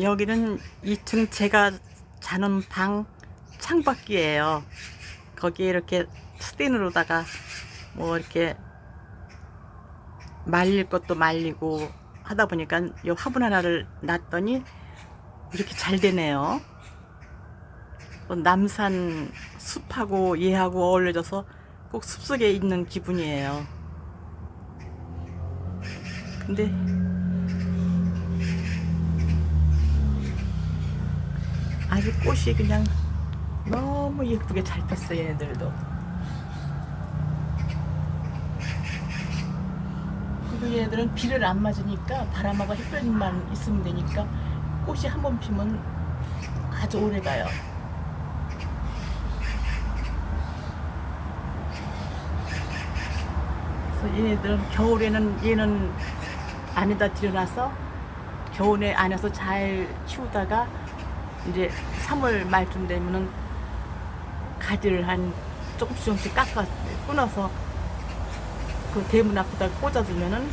여기는 2층 제가 자는 방 창밖이에요. 거기에 이렇게 스텐으로다가 뭐 이렇게 말릴 것도 말리고 하다 보니까 이 화분 하나를 놨더니 이렇게 잘 되네요. 또 남산 숲하고 얘하고 어울려져서 꼭 숲속에 있는 기분이에요. 근데 아주 꽃이 그냥 너무 예쁘게 잘 폈어요 얘네들도. 그리고 얘네들은 비를 안 맞으니까 바람하고 햇볕만 있으면 되니까 꽃이 한 번 피면 아주 오래 가요. 그래서 얘네들은 겨울에는 얘는 안에다 들여놔서 겨울에 안에서 잘 키우다가 이제 3월 말쯤 되면은 가지를 한 조금씩 조금씩 깎아 끊어서 그 대문 앞에다 꽂아두면은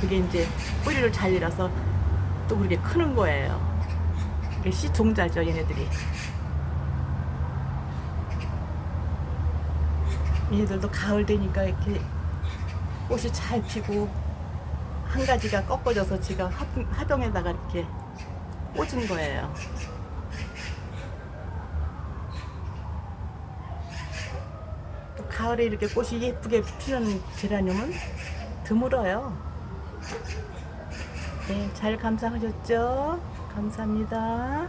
그게 이제 뿌리를 잘 내려서 또 그렇게 크는 거예요. 이게 씨 종자죠 얘네들이. 얘네들도 가을 되니까 이렇게 꽃이 잘 피고 한 가지가 꺾어져서 화분- 화병에다가 이렇게 꽂은 거예요. 가을에 이렇게 꽃이 예쁘게 피는 제라늄은 드물어요. 네, 잘 감상하셨죠? 감사합니다.